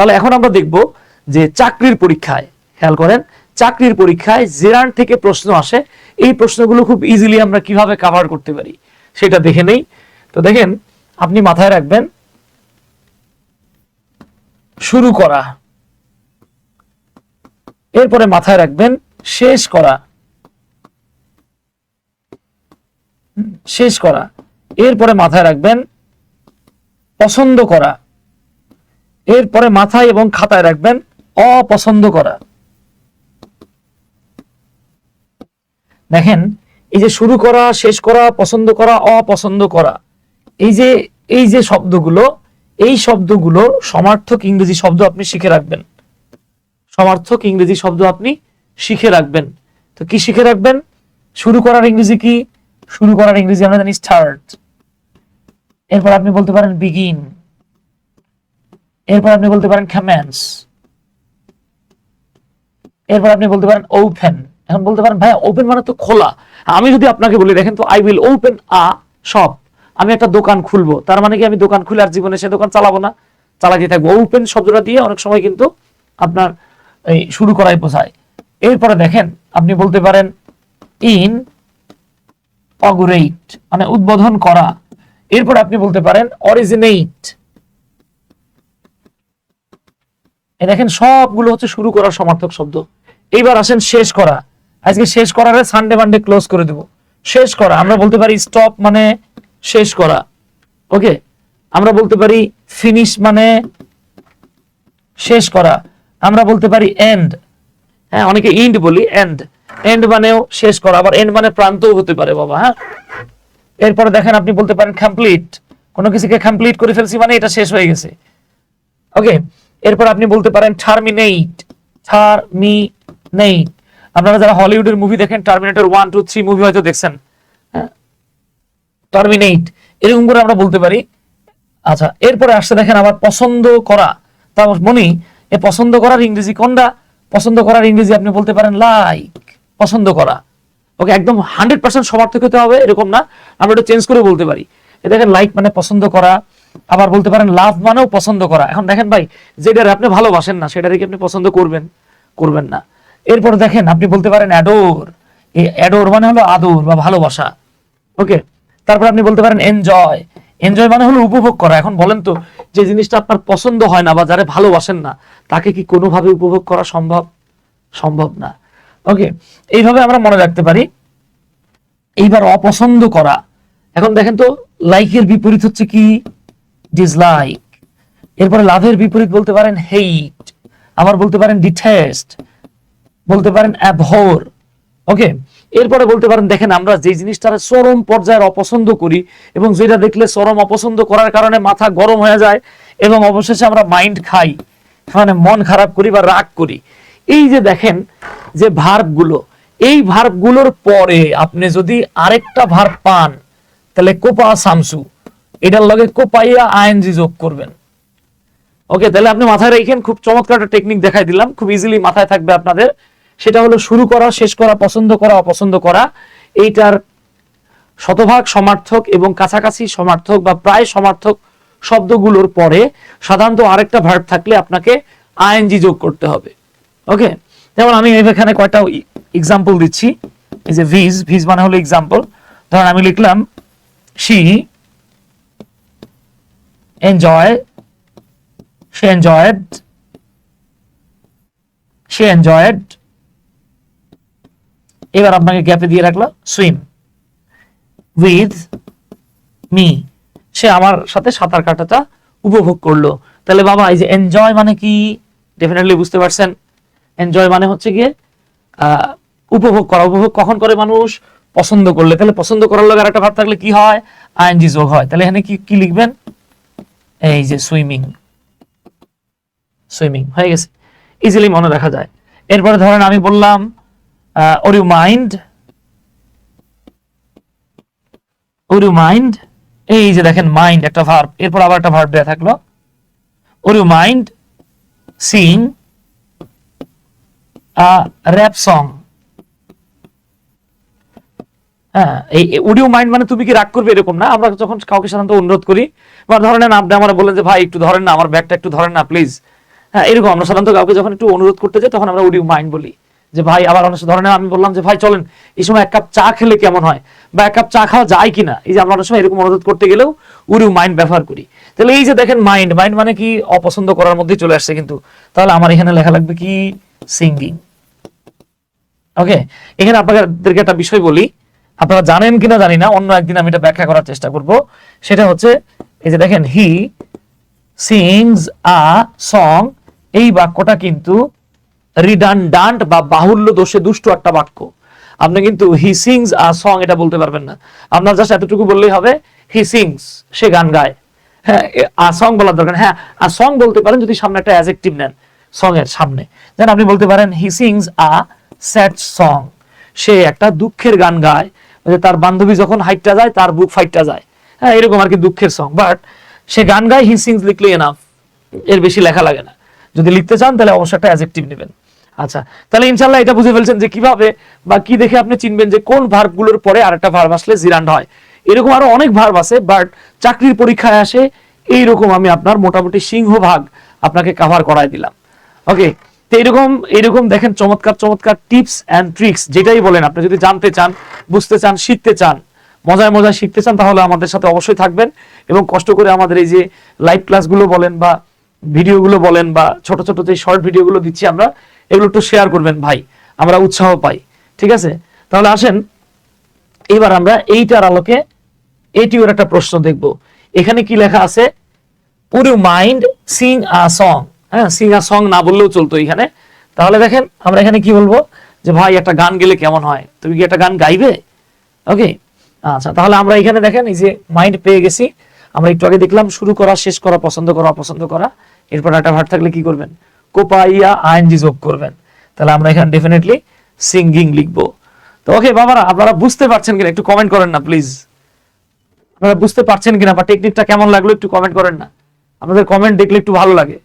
তাহলে এখন আমরা দেখব যে চাকরির পরীক্ষায়, খেয়াল করেন, চাকরির পরীক্ষায় জেরান থেকে প্রশ্ন আসে। এই প্রশ্নগুলো খুব ইজিলি আমরা কীভাবে কভার করতে পারি সেটা দেখে নেই। তো দেখেন, আপনি মাথায় রাখবেন, শুরু করা। এরপরে মাথায় রাখবেন, শেষ করা। শেষ করা। এরপরে মাথায় রাখবেন, পছন্দ করা। এরপরে মাথায় এবং খাতায় রাখবেন অপছন্দ করা। দেখেন, এই যে শুরু করা, শেষ করা, পছন্দ করা, অপছন্দ করা, এই যে এই যে শব্দগুলো, এই শব্দগুলো সমার্থক ইংরেজি শব্দ আপনি শিখে রাখবেন। সমার্থক ইংরেজি শব্দ আপনি শিখে রাখবেন। তো কি শিখে রাখবেন? শুরু করার ইংরেজি কি? শুরু করার ইংরেজি আমরা জানি স্টার্ট এরপর আপনি বলতে পারেন বিগিন এরপর আপনি বলতে পারেন কমেন্স এরপর আপনি বলতে পারেন ওপেন এখন বলতে পারেন ভাই ওপেন মানে তো খোলা। আমি যদি আপনাকে বলি, দেখেন তো I will open a shop আমি একটা দোকান খুলবো। তার মানে কি আমি দোকান খুলে আর জীবনে সে দোকান চালাবো না? চালাতে থাকব। ওপেন শব্দটা দিয়ে অনেক সময় কিন্তু আপনার এই শুরু করাই বোঝায়। এরপরে দেখেন, আপনি বলতে পারেন ইন অগুরেট মানে উদ্বোধন করা। এরপর আপনি বলতে পারেন অরিজিনেট এই দেখেন, সবগুলো হচ্ছে শুরু করার সমার্থক শব্দ। এইবার আসেন শেষ করা। আজকে শেষ করার সানডে মানডে ক্লোজ করে দেব। শেষ করা, আমরা বলতে পারি স্টপ মানে শেষ করা। ওকে আমরা বলতে পারি ফিনিশ মানে শেষ করা। আমরা বলতে পারি এন্ড হ্যাঁ অনেকে ইন্ড বলি এন্ড এন্ড মানেও শেষ করা, আবার এন্ড মানে প্রান্তও হতে পারে বাবা হ্যাঁ? এরপরে দেখেন, আপনি বলতে পারেন কমপ্লিট কোনো কিছুকে কমপ্লিট করে ফেলছি মানে এটা শেষ হয়ে গেছে। ওকে এরপর আপনি বলতে পারেন টার্মিনেট টার্মিনেট আপনারা যারা হলিউডের মুভি দেখেন Terminator one two three movie হয়তো দেখছেন। টার্মিনেট এরকম করে আমরা বলতে পারি। আচ্ছা এরপরে আসতে দেখেন আবার পছন্দ করা। তা মনি, এ পছন্দ করার ইংরেজি কোনটা? পছন্দ করার ইংরেজি আপনি বলতে পারেন লাইক পছন্দ করা। ওকে, একদম হান্ড্রেড পার্সেন্ট সমার্থক হতে হবে, এরকম না। আমরা একটু চেঞ্জ করে বলতে পারি। দেখেন লাইক মানে পছন্দ করা। আবার বলতে পারেন লাভ মানেও পছন্দ করা। এখন দেখেন ভাই, যেটার আপনি ভালোবাসেন না, সেটারে কি আপনি পছন্দ করবেন? করবেন না। এরপর দেখেন, আপনি বলতে পারেন অ্যাডোর এই অ্যাডোর মানে হলো আদর বা ভালোবাসা। ওকে? তারপর আপনি বলতে পারেন এনজয় এনজয় মানে হলো উপভোগ করা। এখন বলেন তো, যে জিনিসটা আপনার পছন্দ হয় না বা যারা ভালোবাসেন না, তাকে কি কোনোভাবে উপভোগ করা সম্ভব? সম্ভব না। ওকে? এইভাবে আমরা মনে রাখতে পারি। এইবার অপছন্দ করা। এখন দেখেন তো লাইকের বিপরীত হচ্ছে কি? ডিসলাইক এরপরে লাভের বিপরীত বলতে পারেন হেইট আবার বলতে পারেন ডিটেস্ট বলতে পারেন অ্যাভোর ওকে এরপরে বলতে পারেন, দেখেন আমরা যে জিনিসটা চরম পর্যায়ের অপছন্দ করি এবং যেটা দেখলে চরম অপছন্দ করার কারণে মাথা গরম হয়ে যায় এবং অবশেষে আমরা মাইন্ড খাই মানে মন খারাপ করি বা রাগ করি। এই যে দেখেন যে ভার্বগুলো এই ভার্বগুলোর পরে আপনি যদি আরেকটা ভার্ব পান, তাহলে কোপা সামসু। এটার লগে কোপাইয়া আইএনজি যোগ করবেন। ওকে তাহলে আপনি মাথায় রেখেন খুব চমৎকার একটা টেকনিক দেখাই দিলাম, খুব ইজিলি মাথায় থাকবে আপনাদের। সেটা হলো শুরু করা, শেষ করা, পছন্দ করা, অপছন্দ করা। এইটার শতভাগ সমার্থক এবং কাছাকাছি সমার্থক বা প্রায় সমার্থক শব্দগুলোর পরে সাধারণত আরেকটা ভার্ব থাকলে আপনাকে আইএনজি যোগ করতে হবে। ওকে যেমন আমি এখানে কয়টা এক্সাম্পল দিচ্ছি। এই যে ভিজ ভিজ মানে হলো এক্সাম্পল ধরুন আমি লিখলাম she enjoy she enjoyed she enjoyed. এবার আপনাকে গ্যাপে দিয়ে রাখল সুইম উইথ মি সে আমার সাথে সাঁতার কাটাটা উপভোগ করল। তাহলে বাবা, এই যে এনজয় মানে কি? ডেফিনেটলি বুঝতে পারছেন। এনজয় মানে হচ্ছে গিয়ে উপভোগ করা। উপভোগ কখন করে মানুষ? পছন্দ করলে। তাহলে পছন্দ করার লোক আর একটা ভাব থাকলে কি হয়? আইএনজি যোগ হয়। তাহলে এখানে কি কি লিখবেন? এই যে সুইমিং সুইমিং, হয়ে গেছে। ইজিলি মনে রাখা যায়। এরপরে ধরেন আমি বললাম or you mind or you mind এই যে দেখেন মাইন্ড একটা ভার্ব এরপর আবার একটা ভার্ব দেওয়া থাকল। Or you mind sing a rap song হ্যাঁ এই অডিও মাইন্ড মানে তুমি কি রাগ করবে এরকম না? আমরা যখন কাউকে সাধারণত অনুরোধ করি, বা ধরেন আপনি আমার বলেন যে, ভাই, একটু ধরেন না, আমার ব্যাগটা একটু ধরেন না প্লিজ হ্যাঁ এরকম আমরা সাধারণত কাউকে যখন একটু অনুরোধ করতে যাই, তখন আমরা উড ইউ মাইন্ড বলি। যে, ভাই, আবার অনেক ধরেন আমি বললাম যে, ভাই, চলেন, এই সময় এক কাপ চা খেলে কেমন হয়? বা এক কাপ চা খাওয়া যায় কিনা? এই যে, আমরা অনেক সময় এরকম অনুরোধ করতে গেলেও উড ইউ মাইন্ড ব্যবহার করি। তাহলে এই যে, দেখেন মাইন্ড মাইন্ড মানে কি? অপছন্দ করার মধ্যেই চলে আসছে কিন্তু। তাহলে আমার এখানে লেখা লাগবে কি? সিঙ্গিং ওকে এখানে আপনাদেরকে একটা বিষয় বলি। আপনারা জানেন কিনা জানি না, অন্য একদিন আমি এটা ব্যাখ্যা করার চেষ্টা করব। সেটা হচ্ছে, এই যে দেখেন হি সিংস আ সং এই বাক্যটা কিন্তু রিডান্ডান্ট বা বাহুল্য দোষে দুষ্ট একটা বাক্য। আপনি কিন্তু হি সিংস আ সং এটা বলতে পারবেন না। আপনার জাস্ট এতটুকু বললেই হবে হি সিংস সে গান গায়। হ্যাঁ আ সং বলার দরকার। হ্যাঁ আ সং বলতে পারেন যদি সামনে একটা অ্যাজেক্টিভ নেন সং এর সামনে। যেন আপনি বলতে পারেন he sings a sad song সে একটা দুঃখের গান গায় যে তার বান্ধবী যখন হাইটটা যায়, তার বুক ফাইটটা যায়। হ্যাঁ এরকম আর কি দুঃখের সং বাট সে গান গায় হি সিংস লিখলে এনাফ এর বেশি লেখা লাগে না। যদি লিখতে চান, তাহলে অবশ্যই একটা অ্যাজেক্টিভ নেবেন। আচ্ছা তাহলে ইনশাল্লাহ এটা বুঝে ফেলছেন যে কীভাবে বা কি দেখে আপনি চিনবেন যে কোন ভার্বগুলোর পরে আরেকটা ভার্ব আসলে জিরান্ড হয়। এরকম আরও অনেক ভার্ব আছে বাট চাকরির পরীক্ষায় আসে এইরকম আমি আপনার মোটামুটি সিংহভাগ আপনাকে কাভার করাই দিলাম। ওকে তো এরকম এরকম দেখেন চমৎকার চমৎকার টিপস অ্যান্ড ট্রিক্স যেটাই বলেন, আপনি যদি জানতে চান বুঝতে চান, শিখতে চান, মজায় মজায় শিখতে চান, তাহলে আমাদের সাথে অবশ্যই থাকবেন। এবং কষ্ট করে আমাদের এই যে লাইভ ক্লাসগুলো বলেন বা ভিডিওগুলো বলেন বা ছোট ছোট যে শর্ট ভিডিওগুলো দিচ্ছি আমরা, এগুলো একটু শেয়ার করবেন ভাই, আমরা উৎসাহ পাই, ঠিক আছে? তাহলে আসেন, এবার আমরা এইটার আলোকে, এটিওর একটা প্রশ্ন দেখব। এখানে কি লেখা আছে? You mind sing a song হ্যাঁ সিং আ সং না বললেও চলতো এখানে। তাহলে দেখেন, আমরা এখানে কি বলব? যে, ভাই, একটা গান গেলে কেমন হয়? তুমি কি একটা গান গাইবে? ওকে আচ্ছা তাহলে আমরা এখানে দেখেন, এই যে মাইন্ড পেয়ে গেছি। আমরা একটু আগে দেখলাম, শুরু করা, শেষ করা, পছন্দ করা, অপছন্দ করা। এরপর একটা ভাট থাকলে কি করবেন? কোপাইয়া আইএনজি যোগ করবেন। তাহলে আমরা এখানে ডেফিনেটলি সিঙ্গিং লিখব। তো ওকে বাবারা, আপনারা বুঝতে পারছেন কিনা? একটু কমেন্ট করেন না প্লিজ আপনারা বুঝতে পারছেন কিনা? বা টেকনিকটা কেমন লাগল একটু কমেন্ট করেন না। আপনাদের কমেন্ট দেখলে একটু ভালো লাগে।